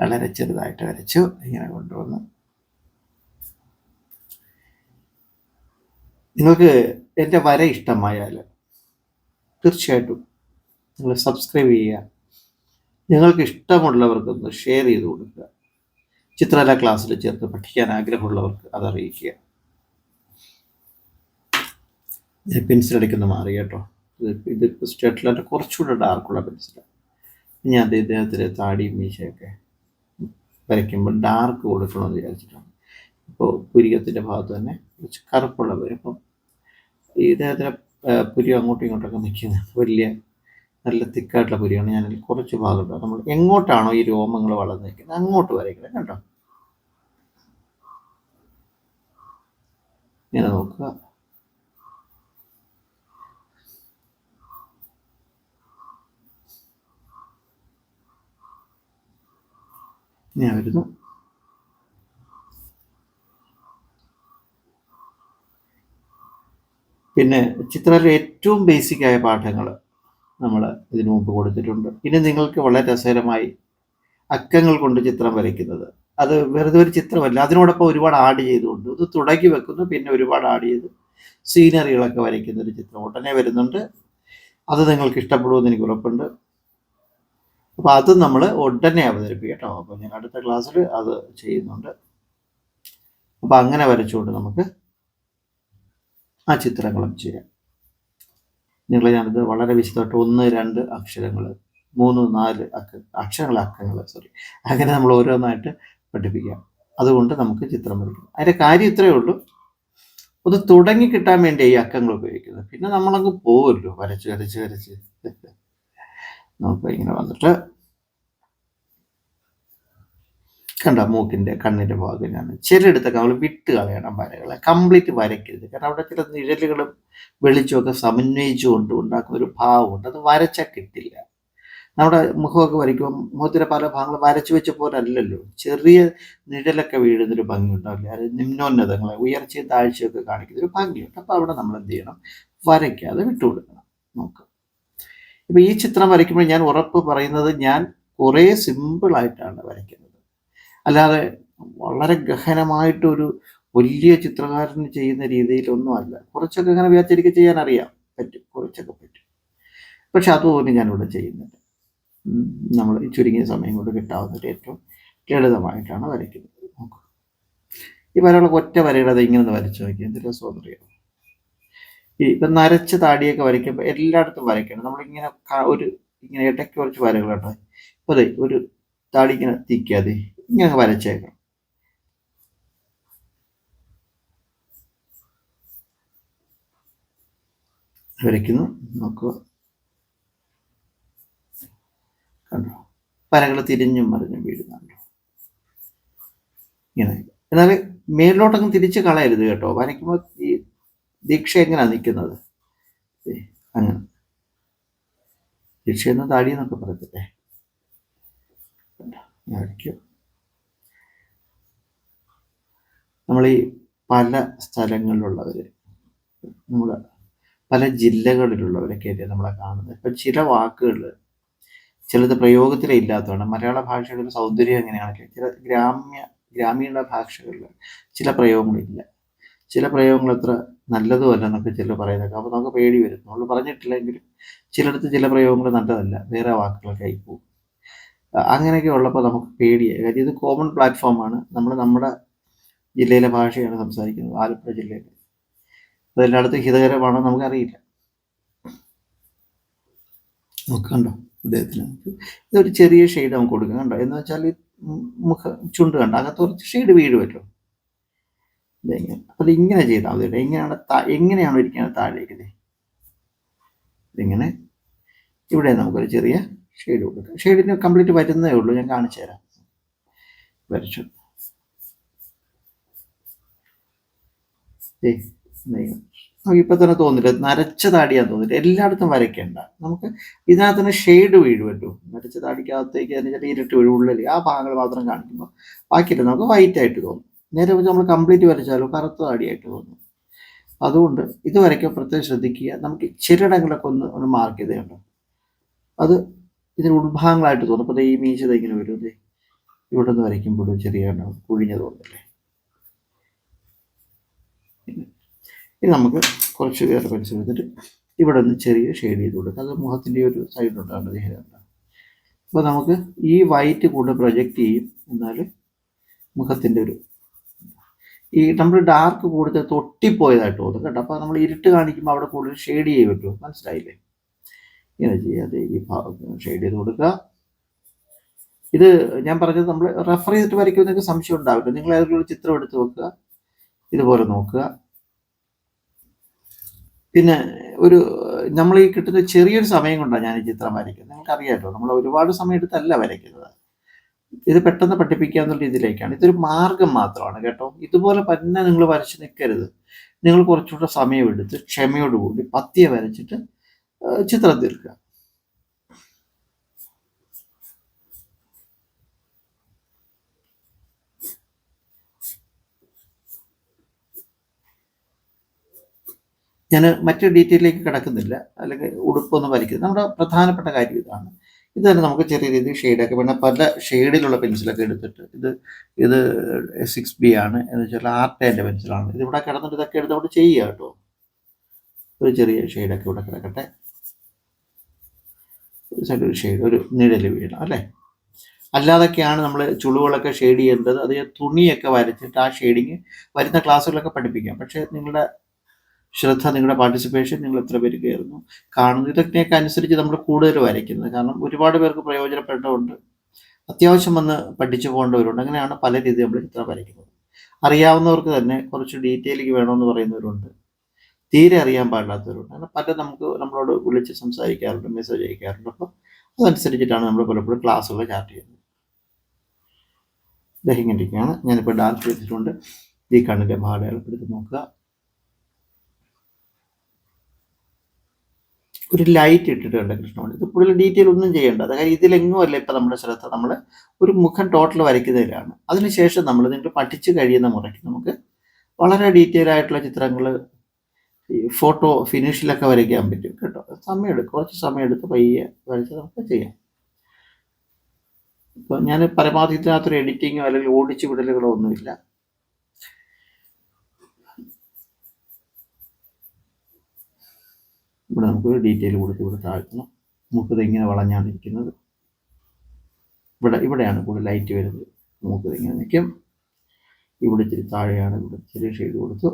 വളരെ ചെറുതായിട്ട് വരച്ചു. ഇങ്ങനെ കൊണ്ടുവന്നു. നിങ്ങൾക്ക് എന്റെ വര ഇഷ്ടമായാൽ തീർച്ചയായിട്ടും നിങ്ങൾ സബ്സ്ക്രൈബ് ചെയ്യുക. നിങ്ങൾക്ക് ഇഷ്ടമുള്ളവർക്കൊന്ന് ഷെയർ ചെയ്ത് കൊടുക്കുക. ചിത്രകല ക്ലാസ്സിൽ ചേർത്ത് പഠിക്കാൻ ആഗ്രഹമുള്ളവർക്ക് അത് അറിയിക്കുക ഞാൻ പെൻസിൽ അടിക്കുന്ന മാറി കേട്ടോ. ഇത് ഇത് സ്റ്റെറ്റ്ലന്റെ കുറച്ചുകൂടെ ഡാർക്കുള്ള പെൻസിലാണ് ഞാൻ അത് ഇദ്ദേഹത്തിന്റെ താടിയും മീശയൊക്കെ വരയ്ക്കുമ്പോൾ ഡാർക്ക് കൊടുക്കണമെന്ന് വിചാരിച്ചിട്ടാണ്. ഇപ്പോൾ പുരികത്തിന്റെ ഭാഗത്ത് തന്നെ കുറച്ച് കറുപ്പുള്ള വരും. അപ്പം ഇദ്ദേഹത്തിന്റെ പുരി അങ്ങോട്ടും ഇങ്ങോട്ടൊക്കെ നിൽക്കുന്നത് വലിയ നല്ല തിക്കായിട്ടുള്ള പുരിയാണ് ഞാൻ കുറച്ച് ഭാഗം ഉണ്ടാവും നമ്മൾ എങ്ങോട്ടാണോ ഈ രോമങ്ങൾ വളർന്നു നിൽക്കുന്നത് അങ്ങോട്ട് വരയ്ക്കണം കേട്ടോ. ഇങ്ങനെ നോക്കുക. ഇങ്ങനെ വരുന്നു. പിന്നെ ചിത്രത്തിലെ ഏറ്റവും ബേസിക് ആയ പാഠങ്ങൾ നമ്മൾ ഇതിനു മുമ്പ് കൊടുത്തിട്ടുണ്ട്. ഇനി നിങ്ങൾക്ക് വളരെ രസകരമായി അക്കങ്ങൾ കൊണ്ട് ചിത്രം വരയ്ക്കുന്നത്. അത് വെറുതെ ഒരു ചിത്രമല്ല അതിനോടൊപ്പം ഒരുപാട് ആഡ് ചെയ്തുകൊണ്ട് ഇത് തുടങ്ങി വെക്കുന്നു പിന്നെ ഒരുപാട് ആഡ് ചെയ്ത് സീനറികളൊക്കെ വരയ്ക്കുന്ന ഒരു ചിത്രം ഉടനെ വരുന്നുണ്ട്. അത് നിങ്ങൾക്ക് ഇഷ്ടപ്പെടുമെന്ന് എനിക്ക് ഉറപ്പുണ്ട്. അപ്പോൾ അത് നമ്മൾ ഉടനെ അവതരിപ്പിക്കും കേട്ടോ. അപ്പോൾ ഞാൻ അടുത്ത ക്ലാസ്സിൽ അത് ചെയ്യുന്നുണ്ട്. അപ്പോൾ അങ്ങനെ വരച്ചുകൊണ്ട് നമുക്ക് ആ ചിത്രങ്ങളും ചെയ്യാം. നിങ്ങൾ ഞാനത് വളരെ വിശദമായിട്ട് ഒന്ന് രണ്ട് അക്ഷരങ്ങൾ മൂന്ന് നാല് അക്ക അക്ഷരങ്ങൾ അക്കങ്ങൾ സോറി അങ്ങനെ നമ്മൾ ഓരോന്നായിട്ട് പഠിപ്പിക്കാം. അതുകൊണ്ട് നമുക്ക് ചിത്രം വരയ്ക്കാം. അതിന്റെ കാര്യം ഇത്രയേ ഉള്ളൂ. ഒന്ന് തുടങ്ങി കിട്ടാൻ വേണ്ടി ഈ അക്കങ്ങൾ ഉപയോഗിക്കുന്നത്. പിന്നെ നമ്മളങ്ങ് പോവല്ലോ. വരച്ച് വരച്ച് വരച്ച്. നമുക്ക് ഇങ്ങനെ വന്നിട്ട്. കണ്ട മൂക്കിന്റെ കണ്ണിന്റെ ഭാഗം ഞാൻ ചെറിയെടുത്തൊക്കെ നമ്മൾ വിട്ട് കളയണം വരകളെ. കംപ്ലീറ്റ് വരയ്ക്കരുത്. കാരണം അവിടെ ചില നിഴലുകളും വെളിച്ചമൊക്കെ സമന്വയിച്ചു കൊണ്ട് ഉണ്ടാക്കുന്ന ഒരു ഭാവമുണ്ട്. അത് വരച്ചാൽ കിട്ടില്ല. നമ്മുടെ മുഖമൊക്കെ വരയ്ക്കുമ്പോൾ മുഖത്തിന്റെ പല ഭാഗങ്ങൾ വരച്ചു വെച്ച പോലെ അല്ലല്ലോ ചെറിയ നിഴലൊക്കെ വീഴുന്നൊരു ഭംഗി ഉണ്ടാവില്ല അത് നിമ്നോന്നതങ്ങളെ ഉയർച്ചയും താഴ്ചയൊക്കെ കാണിക്കുന്ന ഒരു ഭംഗിയുണ്ട്. അപ്പോൾ അവിടെ നമ്മൾ എന്ത് ചെയ്യണം? വരയ്ക്കാതെ വിട്ടുകൊടുക്കണം. നോക്കാം. ഇപ്പം ഈ ചിത്രം വരയ്ക്കുമ്പോൾ ഞാൻ ഉറപ്പ് പറയുന്നത് ഞാൻ കുറേ സിമ്പിളായിട്ടാണ് വരയ്ക്കുന്നത്. അല്ലാതെ വളരെ ഗഹനമായിട്ടൊരു വലിയ ചിത്രകാരന് ചെയ്യുന്ന രീതിയിലൊന്നും അല്ല. കുറച്ചൊക്കെ ഇങ്ങനെ വിചാരിച്ചിരിക്കുക ചെയ്യാൻ അറിയാം. പറ്റും കുറച്ചൊക്കെ പറ്റും. പക്ഷെ അതുപോലും ഞാനിവിടെ ചെയ്യുന്നില്ല. നമ്മൾ ചുരുങ്ങിയ സമയം കൊണ്ട് കിട്ടാവുന്നൊരു ഏറ്റവും ലളിതമായിട്ടാണ് വരയ്ക്കുന്നത്. നോക്കുക ഈ വരകളൊക്കെ ഒറ്റ വരയുടെ ഇങ്ങനെ വരച്ചു നോക്കി എന്ത് രസമെന്നറിയാം ഇപ്പം നരച്ച താടിയൊക്കെ വരയ്ക്കുമ്പോൾ എല്ലായിടത്തും വരയ്ക്കണം. നമ്മളിങ്ങനെ ഒരു ഇങ്ങനെ ഇടയ്ക്ക് കുറച്ച് വരകളുണ്ടോ അപ്പോൾ അതെ ഒരു താടി ഇങ്ങനെ തിക്കാതെ ഇങ്ങനെ വരച്ചേക്കണം. വരയ്ക്കുന്നു. നോക്കുക. കണ്ടോ? വരകൾ തിരിഞ്ഞും മറിഞ്ഞും വീഴുന്നുണ്ടോ ഇങ്ങനെ. എന്നാൽ മേലിലോട്ടങ്ങ് തിരിച്ച് കളയരുത് കേട്ടോ. വരയ്ക്കുമ്പോൾ ഈ ദീക്ഷ എങ്ങനെയാണ് നിൽക്കുന്നത് അങ്ങനെ. ദീക്ഷ എന്ന താടി എന്നൊക്കെ പറയത്തില്ലേ നമ്മൾ ഈ പല സ്ഥലങ്ങളിലുള്ളവർ നമ്മൾ പല ജില്ലകളിലുള്ളവരൊക്കെ അല്ലേ നമ്മളെ കാണുന്നത്. ഇപ്പം ചില വാക്കുകൾ ചിലത് പ്രയോഗത്തിലേ ഇല്ലാത്തതാണ്. മലയാള ഭാഷയുടെ ഒരു സൗന്ദര്യം എങ്ങനെയാണെങ്കിൽ ചില ഗ്രാമ്യ ഗ്രാമീണ ഭാഷകളിൽ ചില പ്രയോഗങ്ങളില്ല. ചില പ്രയോഗങ്ങൾ അത്ര നല്ലതുമല്ല എന്നൊക്കെ ചിലർ പറയുന്നൊക്കെ അപ്പോൾ നമുക്ക് പേടി വരും. നമ്മൾ പറഞ്ഞിട്ടില്ലെങ്കിലും ചിലടത്ത് ചില പ്രയോഗങ്ങൾ നല്ലതല്ല. വേറെ വാക്കുകളൊക്കെ ആയി പോകും. അങ്ങനെയൊക്കെ ഉള്ളപ്പോൾ നമുക്ക് പേടിയായി. കാര്യം ഇത് കോമൺ പ്ലാറ്റ്ഫോമാണ് നമ്മൾ നമ്മുടെ ജില്ലയിലെ ഭാഷയാണ് സംസാരിക്കുന്നത് ആലപ്പുഴ ജില്ലയിൽ അതെല്ലായിടത്തും ഹിതകരമാണോ നമുക്കറിയില്ല. നോക്കണ്ടോ അദ്ദേഹത്തിന് നമുക്ക് ഇതൊരു ചെറിയ ഷെയ്ഡ് നമുക്ക് കൊടുക്കാം. കണ്ടോ? എന്ന് വെച്ചാൽ മുഖ ചുണ്ട് കണ്ടോ? അകത്ത് കുറച്ച് ഷെയ്ഡ് വീഴുമല്ലോ അത് ഇങ്ങനെ ചെയ്താൽ മതി എങ്ങനെയാണ് എങ്ങനെയാണ് ഇരിക്കുന്നത് താഴേക്ക് ഇതിങ്ങനെ ഇവിടെ നമുക്കൊരു ചെറിയ ഷെയ്ഡ് കൊടുക്കാം. ഷെയ്ഡിന് കംപ്ലീറ്റ് വരുന്നതേ ഉള്ളൂ. ഞാൻ കാണിച്ചു തരാം. വരച്ചു. നമുക്ക് ഇപ്പം തന്നെ തോന്നില്ല. നരച്ച താടിയാന്ന് തോന്നില്ല. എല്ലായിടത്തും വരയ്ക്കേണ്ട. നമുക്ക് ഇതിനകത്ത് തന്നെ ഷെയ്ഡ് വീഴുമല്ലോ നരച്ച താടിക്കകത്തേക്ക് അതിന് ചില ഇരുട്ട് വീഴും ആ ഭാഗങ്ങൾ മാത്രം കാണിക്കുമ്പോൾ ബാക്കിയില്ല നമുക്ക് വൈറ്റ് ആയിട്ട് തോന്നും. നേരെ വെച്ച് നമ്മൾ കംപ്ലീറ്റ് വരച്ചാലോ? കറുത്ത താടിയായിട്ട് തോന്നും അതുകൊണ്ട് ഇത് വരയ്ക്കാൻ പ്രത്യേകം ശ്രദ്ധിക്കുക. നമുക്ക് ചിരടങ്ങളൊക്കെ ഒന്ന് ഒന്ന് മാർക്ക് ചെയ്തേണ്ട അത് ഇതിന് ഉത്ഭാഗങ്ങളായിട്ട് തോന്നും. അപ്പോൾ ഈ മീശ ഇങ്ങനെ വരും. ഇവിടെ നിന്ന് വരയ്ക്കുമ്പോൾ ചെറിയ കുഴിഞ്ഞത് തോന്നില്ലേ ഇനി നമുക്ക് കുറച്ച് വേറെ പെൻസിൽ എടുത്തിട്ട് ഇവിടെ നിന്ന് ചെറിയ ഷെയ്ഡ് ചെയ്ത് കൊടുക്കുക അത് മുഖത്തിന്റെ ഒരു സൈഡിലുണ്ടാണ് ദേഹമുണ്ട് അപ്പോൾ നമുക്ക് ഈ വൈറ്റ് കൂടെ പ്രൊജക്റ്റ് ചെയ്യും. എന്നാൽ മുഖത്തിന്റെ ഒരു ഈ നമ്മൾ ഡാർക്ക് കൂടുതൽ തൊട്ടിപ്പോയതായിട്ട് തോന്നും കേട്ടോ. അപ്പോൾ നമ്മൾ ഇരുട്ട് കാണിക്കുമ്പോൾ അവിടെ കൂടുതൽ ഷെയ്ഡ് ചെയ്യാൻ പറ്റുമോ? മനസ്സിലായില്ലേ? ഇങ്ങനെ ചെയ്യാതെ ഈ ഭാഗം ഷെയ്ഡ് ചെയ്ത് കൊടുക്കുക. ഇത് ഞാൻ പറഞ്ഞത് നമ്മൾ റെഫർ ചെയ്തിട്ട് നിങ്ങൾക്ക് സംശയം ഉണ്ടാവില്ല. നിങ്ങൾ ഏതെങ്കിലും ഒരു ചിത്രം എടുത്ത് നോക്കുക ഇതുപോലെ നോക്കുക. പിന്നെ ഒരു നമ്മൾ ഈ കിട്ടുന്ന ചെറിയൊരു സമയം കൊണ്ടാണ് ഞാൻ ഈ ചിത്രം വരയ്ക്കുന്നത്. നിങ്ങൾക്ക് നിങ്ങൾക്കറിയാമല്ലോ നമ്മൾ ഒരുപാട് സമയം എടുത്തല്ല വരയ്ക്കുന്നത്. ഇത് പെട്ടെന്ന് പഠിപ്പിക്കാന്നുള്ള രീതിയിലേക്കാണ്. ഇതൊരു മാർഗം മാത്രമാണ് കേട്ടോ. ഇതുപോലെ തന്നെ നിങ്ങൾ വരച്ച് നിൽക്കരുത്. നിങ്ങൾ കുറച്ചുകൂടെ സമയമെടുത്ത് ക്ഷമയോടുകൂടി പത്തിയെ വരച്ചിട്ട് ചിത്രം തീർക്കുക. ഞാൻ മറ്റു ഡീറ്റെയിലേക്ക് കിടക്കുന്നില്ല. അല്ലെങ്കിൽ ഉടുപ്പൊന്നും വരയ്ക്കുന്നത് നമ്മുടെ പ്രധാനപ്പെട്ട കാര്യം ഇതാണ്. ഇത് തന്നെ നമുക്ക് ചെറിയ രീതിയിൽ ഷെയ്ഡൊക്കെ പിന്നെ പല ഷെയ്ഡിലുള്ള പെൻസിലൊക്കെ എടുത്തിട്ട് ഇത് ഇത് സിക്സ് ബി ആണ്. എന്ന് വെച്ചാൽ ആർട്ടേന്റെ പെൻസിലാണ് ഇത് ഇവിടെ കിടന്നിട്ട് ഇതൊക്കെ എടുത്ത് അവിടെ ചെയ്യുക കേട്ടോ. ഒരു ചെറിയ ഷെയ്ഡൊക്കെ ഇവിടെ കിടക്കട്ടെ. ഒരു ഷെയ്ഡ് ഒരു നിഴൽ വീഴണം അല്ലേ? അല്ലാതൊക്കെയാണ് നമ്മൾ ചുളിവുകളൊക്കെ ഷെയ്ഡ് ചെയ്യേണ്ടത്. അത് തുണിയൊക്കെ വരച്ചിട്ട് ആ ഷെയ്ഡിങ് വരുന്ന ക്ലാസ്സുകളൊക്കെ പഠിപ്പിക്കാം. പക്ഷേ നിങ്ങളുടെ ശ്രദ്ധ നിങ്ങളുടെ പാർട്ടിസിപ്പേഷൻ നിങ്ങൾ എത്ര പേര് കയറുന്നു? കാണുന്നു. ഇതൊക്കെയൊക്കെ അനുസരിച്ച് നമ്മൾ കൂടുതൽ വരയ്ക്കുന്നത്. കാരണം ഒരുപാട് പേർക്ക് പ്രയോജനപ്പെട്ടതുകൊണ്ട് അത്യാവശ്യം വന്ന് പഠിച്ചു പോകേണ്ടവരുണ്ട്. അങ്ങനെയാണ് പല രീതിയിൽ നമ്മൾ ചിത്രം വരയ്ക്കുന്നത്. അറിയാവുന്നവർക്ക് തന്നെ കുറച്ച് ഡീറ്റെയിലേക്ക് വേണമെന്ന് പറയുന്നവരുണ്ട്. തീരെ അറിയാൻ പാടില്ലാത്തവരുണ്ട്. അങ്ങനെ പല നമുക്ക് നമ്മളോട് വിളിച്ച് സംസാരിക്കാറുണ്ട് മെസ്സേജ് അയക്കാറുണ്ട്. അപ്പം അതനുസരിച്ചിട്ടാണ് നമ്മൾ പലപ്പോഴും ക്ലാസ്സുകൾ ചാർട്ട് ചെയ്യുന്നത്. ഇരിക്കുകയാണ്. ഞാനിപ്പോൾ ഡാർക്ക് ചെയ്തിട്ടുണ്ട് ഈ കണ്ണിന്റെ ഭാഗം അടയാളപ്പെടുത്തി നോക്കുക. ഒരു ലൈറ്റ് ഇട്ടിട്ടുണ്ട് കൃഷ്ണമണി ഇത് കൂടുതൽ ഡീറ്റെയിൽ ഒന്നും ചെയ്യേണ്ട. അതായത് ഇതിലെങ്ങും അല്ല ഇപ്പം നമ്മുടെ ശ്രദ്ധ. നമ്മൾ ഒരു മുഖം ടോട്ടൽ വരയ്ക്കുന്നതിലാണ്. അതിനുശേഷം നമ്മൾ നിങ്ങൾ പഠിച്ചു കഴിയുന്ന മുറയ്ക്ക് നമുക്ക് വളരെ ഡീറ്റെയിൽ ആയിട്ടുള്ള ചിത്രങ്ങൾ ഫോട്ടോ ഫിനിഷിലൊക്കെ വരയ്ക്കാൻ പറ്റും കേട്ടോ. സമയമെടുക്കും. കുറച്ച് സമയമെടുത്ത് പയ്യെ വരച്ച് നമുക്ക് ചെയ്യാം. ഇപ്പം ഞാൻ പരമാവധി ഇതിനകത്തൊരു എഡിറ്റിങ്ങോ അല്ലെങ്കിൽ ഓടിച്ചു വിടലുകളോ ഒന്നുമില്ല. ഇവിടെ നമുക്കൊരു ഡീറ്റെയിൽ കൊടുത്ത് ഇവിടെ താഴ്ത്തണം. മൂക്കത് ഇങ്ങനെ വളഞ്ഞാണ് ഇരിക്കുന്നത്. ഇവിടെ ഇവിടെയാണ് കൂടുതൽ ലൈറ്റ് വരുന്നത്. മൂക്കത് ഇങ്ങനെ നിൽക്കും. ഇവിടെ ഇച്ചിരി താഴെയാണ് ഇവിടെ ചെറിയ ഷെയ്ഡ് കൊടുത്തു.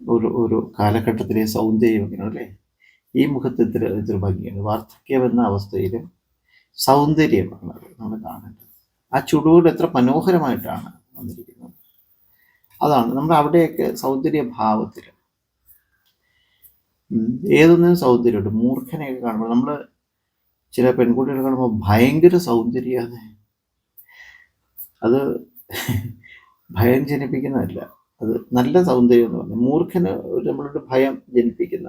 ഒരു ഒരു കാലഘട്ടത്തിലെ സൗന്ദര്യം ഇങ്ങനെ അല്ലേ? ഈ മുഖത്ത് ഇത്ര ഇത്ര ഭംഗിയാണ് വാർദ്ധക്യം എന്ന അവസ്ഥയിലും സൗന്ദര്യമാണ് നമ്മൾ കാണുന്നത് ആ ചുടുകൾ എത്ര മനോഹരമായിട്ടാണ് വന്നിരിക്കുന്നത്. അതാണ് നമ്മൾ അവിടെയൊക്കെ സൗന്ദര്യ ഭാവത്തിൽ ഏതൊന്നിനും സൗന്ദര്യമുണ്ട്. മൂർഖനെയൊക്കെ കാണുമ്പോൾ നമ്മൾ ചില പെൺകുട്ടികളെ കാണുമ്പോൾ ഭയങ്കര സൗന്ദര്യമാണ് അത് ഭയം ജനിപ്പിക്കുന്നതല്ല. അത് നല്ല സൗന്ദര്യം എന്ന് പറഞ്ഞു മൂർഖന് നമ്മളൊരു ഭയം ജനിപ്പിക്കുന്ന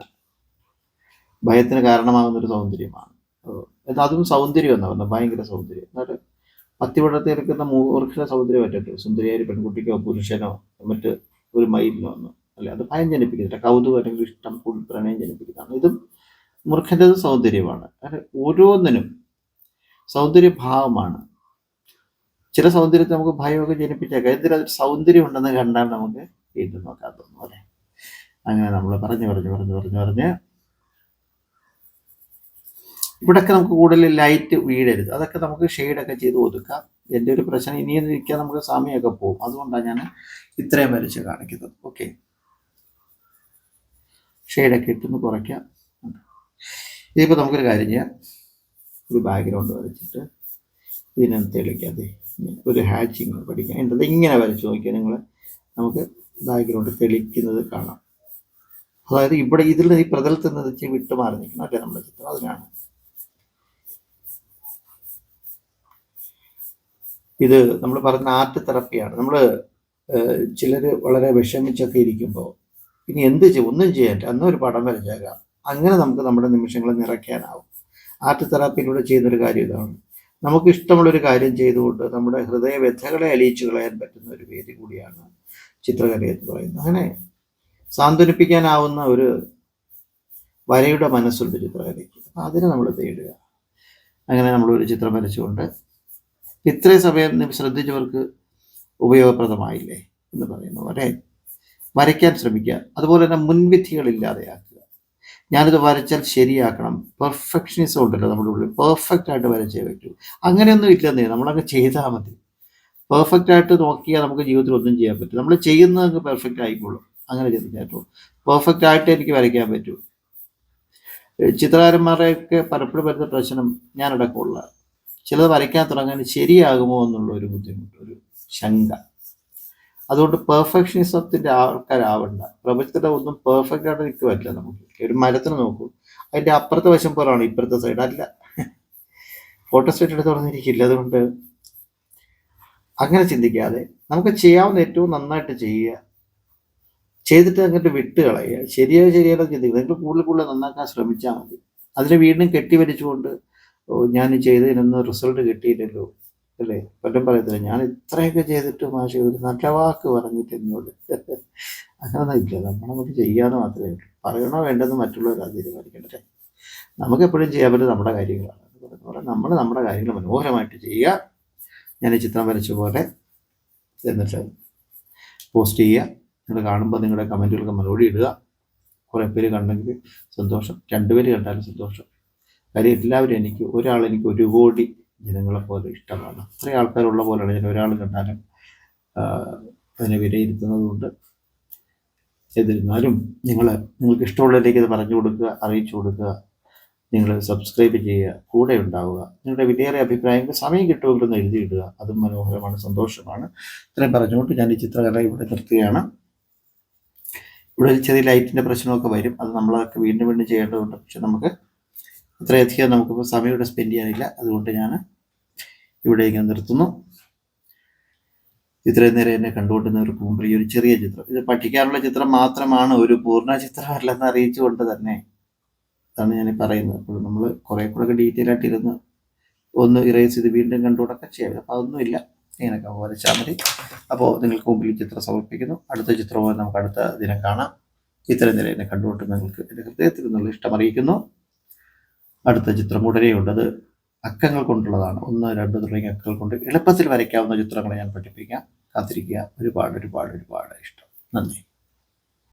ഭയത്തിന് കാരണമാകുന്ന ഒരു സൗന്ദര്യമാണ്. അതും സൗന്ദര്യം എന്നാണ് പറഞ്ഞത് ഭയങ്കര സൗന്ദര്യം. എന്നിട്ട് പത്തിവിടത്തിൽ എടുക്കുന്ന മൂർഖ സൗന്ദര്യം പറ്റട്ടെ സുന്ദരിയായ പെൺകുട്ടിക്കോ പുരുഷനോ മറ്റ് ഒരു മയിലിനോ ഒന്നും. അല്ലെ? അത് ഭയം ജനിപ്പിക്കുന്നില്ല കൗതുകം അല്ലെങ്കിൽ ഇഷ്ടം പ്രണയം ജനിപ്പിക്കുന്നതാണ്. ഇതും മൂർഖന്റെ സൗന്ദര്യമാണ്. ഓരോന്നിനും സൗന്ദര്യഭാവമാണ്. ചില സൗന്ദര്യത്തെ നമുക്ക് ഭയമൊക്കെ ജനിപ്പിച്ചേക്കാം. എന്തിനും അതൊരു സൗന്ദര്യം ഉണ്ടെന്ന് കണ്ടാൽ നമുക്ക് വീണ്ടും നോക്കാൻ അല്ലേ? അങ്ങനെ നമ്മൾ പറഞ്ഞു പറഞ്ഞു പറഞ്ഞു പറഞ്ഞു പറഞ്ഞ് ഇവിടെയൊക്കെ നമുക്ക് കൂടുതൽ ലൈറ്റ് വീഴരുത്. അതൊക്കെ നമുക്ക് ഷെയ്ഡൊക്കെ ചെയ്ത് ഒതുക്കാം. എന്റെ ഒരു പ്രശ്നം ഇനിയും ഇരിക്കാൻ നമുക്ക് സമയമൊക്കെ പോകും. അതുകൊണ്ടാണ് ഞാൻ ഇത്രയും വരച്ച് കാണിക്കുന്നത്. ഓക്കെ ഷെയ്ഡൊക്കെ ഇട്ടൊന്ന് കുറയ്ക്കാം. ഇതിപ്പോൾ നമുക്കൊരു കാര്യം ചെയ്യാം. ഒരു ബാക്ക്ഗ്രൗണ്ട് വരച്ചിട്ട് ഇതിനെ തെളിക്കാതെ ഒരു ഹാച്ചിങ് പഠിക്കാം. എന്റെ ഇങ്ങനെ വരച്ച് നോക്കിയാൽ നിങ്ങൾ നമുക്ക് ബാക്ക്ഗ്രൗണ്ട് തെളിക്കുന്നത് കാണാം. അതായത് ഇവിടെ ഇതിൽ ഈ പ്രതലത്തിൽ നിന്ന് വിട്ടുമാറി നിൽക്കണം. അല്ലേ നമ്മുടെ ചിത്രം? അതിനാണ് ഇത് നമ്മൾ പറഞ്ഞ ആർട്ട് തെറപ്പിയാണ്. നമ്മൾ ചിലർ വളരെ വിഷമിച്ചൊക്കെ ഇരിക്കുമ്പോൾ ഇനി എന്ത് ചെയ്യും ഒന്നും ചെയ്യാൻ അന്നൊരു പടം വരച്ചേക്കാം. അങ്ങനെ നമുക്ക് നമ്മുടെ നിമിഷങ്ങൾ നിറയ്ക്കാനാവും. ആർട്ട് തെറാപ്പിയിലൂടെ ചെയ്യുന്നൊരു കാര്യം ഇതാണ്. നമുക്ക് ഇഷ്ടമുള്ളൊരു കാര്യം ചെയ്തുകൊണ്ട് നമ്മുടെ ഹൃദയ വ്യഥകളെ അലിയിച്ചു കളയാൻ പറ്റുന്ന ഒരു വേദി കൂടിയാണ് ചിത്രകല എന്ന് പറയുന്നത്. അങ്ങനെ സാന്ത്വനിപ്പിക്കാനാവുന്ന ഒരു വരയുടെ മനസ്സുണ്ട് ചിത്രകലയ്ക്ക്. അപ്പം അതിനെ നമ്മൾ തേടുക. അങ്ങനെ നമ്മളൊരു ചിത്രം വരച്ചുകൊണ്ട് ഇത്രയും സമയം ശ്രദ്ധിച്ചവർക്ക് ഉപയോഗപ്രദമായില്ലേ എന്ന് പറയുന്നു പോലെ വരയ്ക്കാൻ ശ്രമിക്കുക. അതുപോലെ തന്നെ മുൻവിധികളില്ലാതെയാക്കുക. ഞാനിത് വരച്ചാൽ ശരിയാക്കണം. പെർഫെക്ഷനിസം ഉണ്ടല്ലോ നമ്മുടെ ഉള്ളിൽ. പെർഫെക്റ്റ് ആയിട്ട് വരച്ചേ പറ്റൂ. അങ്ങനെയൊന്നും ഇല്ലെന്നേ. നമ്മളങ്ങ് ചെയ്താൽ മതി. പെർഫെക്റ്റ് ആയിട്ട് നോക്കിയാൽ നമുക്ക് ജീവിതത്തിൽ ഒന്നും ചെയ്യാൻ പറ്റും. നമ്മൾ ചെയ്യുന്നത് അങ്ങ് പെർഫെക്റ്റ് ആയിക്കോളും. അങ്ങനെ ചിന്തിക്കാറ്റുള്ളൂ പെർഫെക്റ്റ് ആയിട്ട് എനിക്ക് വരയ്ക്കാൻ പറ്റൂ. ചിത്രകാരന്മാരെയൊക്കെ പലപ്പോഴും വരുന്ന പ്രശ്നം ഞാനടക്കമുള്ള ചിലത് വരയ്ക്കാൻ തുടങ്ങാൻ ശരിയാകുമോ എന്നുള്ള ഒരു ബുദ്ധിമുട്ട് ഒരു ശങ്ക. അതുകൊണ്ട് പെർഫെക്ഷനിസത്തിന്റെ ആൾക്കാരാവണ്ട. പ്രപഞ്ചത്തിന്റെ ഒന്നും പെർഫെക്റ്റ് ആയിട്ട് നിൽക്കുക പറ്റില്ല നമുക്ക്. ഒരു മരത്തിന് നോക്കൂ. അതിന്റെ അപ്പുറത്തെ വശം പോലാണ് ഇപ്പുറത്തെ സൈഡ് അല്ല. ഫോട്ടോ സ്റ്റേറ്റ് എടുത്ത് തുറന്നിരിക്കില്ല അതുകൊണ്ട് അങ്ങനെ ചിന്തിക്കാതെ നമുക്ക് ചെയ്യാവുന്ന ഏറ്റവും നന്നായിട്ട് ചെയ്യുക. ചെയ്തിട്ട് അങ്ങോട്ട് വിട്ട് കളയുക ശരിയായ ശരിയോ ചിന്തിക്കുക. നിങ്ങൾ കൂടുതൽ കൂടുതൽ നന്നാക്കാൻ ശ്രമിച്ചാൽ മതി. അതിനെ വീണ്ടും കെട്ടിവരിച്ചുകൊണ്ട് ഞാൻ ചെയ്തതിനൊന്നും റിസൾട്ട് കിട്ടിയില്ലല്ലോ. അല്ലേ? പലരും പറയത്തില്ല ഞാൻ ഇത്രയൊക്കെ ചെയ്തിട്ട് മാഷ ഒരു നല്ല വാക്ക് പറഞ്ഞിട്ട് എന്നോട്. അങ്ങനൊന്നും ഇല്ല. നമ്മൾ നമുക്ക് ചെയ്യാന്ന് മാത്രമേ ഉള്ളൂ. പറയണോ വേണ്ടെന്ന് മറ്റുള്ളവർ അത് തീരുമാനിക്കണ്ടേ നമുക്ക് എപ്പോഴും ചെയ്യാൻ പറ്റും നമ്മുടെ കാര്യങ്ങളാണ്. അതുപോലെ നമ്മൾ നമ്മുടെ കാര്യങ്ങൾ മനോഹരമായിട്ട് ചെയ്യുക. ഞാൻ ചിത്രം വരച്ച പോലെ എന്നിട്ട് പോസ്റ്റ് ചെയ്യുക. നിങ്ങൾ കാണുമ്പോൾ നിങ്ങളുടെ കമന്റുകൾക്ക് മറുപടി ഇടുക. കുറേ പേര് കണ്ടെങ്കിൽ സന്തോഷം. രണ്ടുപേര് കണ്ടാലും സന്തോഷം. കാര്യം എല്ലാവരും എനിക്ക് ഒരാൾ എനിക്ക് ഒരു കോടി ജനങ്ങളെ പോലെ ഇഷ്ടമാണ്. അത്രയും ആൾക്കാരുള്ള പോലെയാണ് ഞാൻ ഒരാൾ കണ്ടാലും അതിനെ വിലയിരുത്തുന്നത് കൊണ്ട് എന്നിരുന്നാലും നിങ്ങൾ നിങ്ങൾക്ക് ഇഷ്ടമുള്ളതിലേക്ക് ഇത് പറഞ്ഞു കൊടുക്കുക അറിയിച്ചു കൊടുക്കുക നിങ്ങൾ സബ്സ്ക്രൈബ് ചെയ്യുക കൂടെ ഉണ്ടാവുക. നിങ്ങളുടെ വിലയേറിയ അഭിപ്രായങ്ങൾ സമയം ഒന്ന് എഴുതിയിടുക. അതും മനോഹരമാണ് സന്തോഷമാണ്. ഇത്രയും പറഞ്ഞുകൊണ്ട് ഞാൻ ഈ ചിത്രകല ഇവിടെ നിർത്തുകയാണ്. ഇവിടെ ചെറിയ ലൈറ്റിന്റെ പ്രശ്നമൊക്കെ വരും. അത് നമ്മളൊക്കെ വീണ്ടും വീണ്ടും ചെയ്യേണ്ടതുണ്ട്. പക്ഷെ നമുക്ക് അത്രയധികം നമുക്കിപ്പോൾ സമയം ഇവിടെ സ്പെൻഡ് ചെയ്യാനില്ല. അതുകൊണ്ട് ഞാൻ ഇവിടെ ഇങ്ങനെ നിർത്തുന്നു. ഇത്രയും നേരം എന്നെ കണ്ടുകൊണ്ടിരുന്നവർക്ക് മുമ്പിൽ ഈ ഒരു ചെറിയ ചിത്രം. ഇത് പഠിക്കാനുള്ള ചിത്രം മാത്രമാണ് ഒരു പൂർണ ചിത്രമല്ലെന്ന് അറിയിച്ചുകൊണ്ട് തന്നെ അതാണ് ഞാൻ പറയുന്നത്. അപ്പോൾ നമ്മൾ കുറേ കൂടെ ഡീറ്റെയിൽ ആയിട്ട് ഇരുന്ന് ഒന്ന് ഇറേസ് ചെയ്ത് വീണ്ടും കണ്ടുകൊണ്ടൊക്കെ ചെയ്യാം. അപ്പോൾ അതൊന്നുമില്ല ഇങ്ങനെയൊക്കെ വരച്ചാൽ മതി. അപ്പോൾ നിങ്ങൾക്ക് മുമ്പിൽ ഈ ചിത്രം സമർപ്പിക്കുന്നു. അടുത്ത ചിത്രവും നമുക്ക് അടുത്ത ദിനം കാണാം. ഇത്രയും നേരം എന്നെ കണ്ടുകൊണ്ട് നിങ്ങൾക്ക് എന്റെ ഹൃദയത്തിൽ നിന്നുള്ള ഇഷ്ടം അറിയിക്കുന്നു. അടുത്ത ചിത്രം ഉടനെയുണ്ട് അത് അക്കങ്ങൾ കൊണ്ടുള്ളതാണ്. ഒന്ന് രണ്ട് തുടങ്ങിയ അക്കങ്ങൾ കൊണ്ട് എളുപ്പത്തിൽ വരയ്ക്കാവുന്ന ചിത്രങ്ങളെ ഞാൻ പഠിപ്പിക്കാം. കാത്തിരിക്കുക. ഒരുപാട് ഒരുപാട് ഒരുപാട് ഇഷ്ടം. നന്ദി.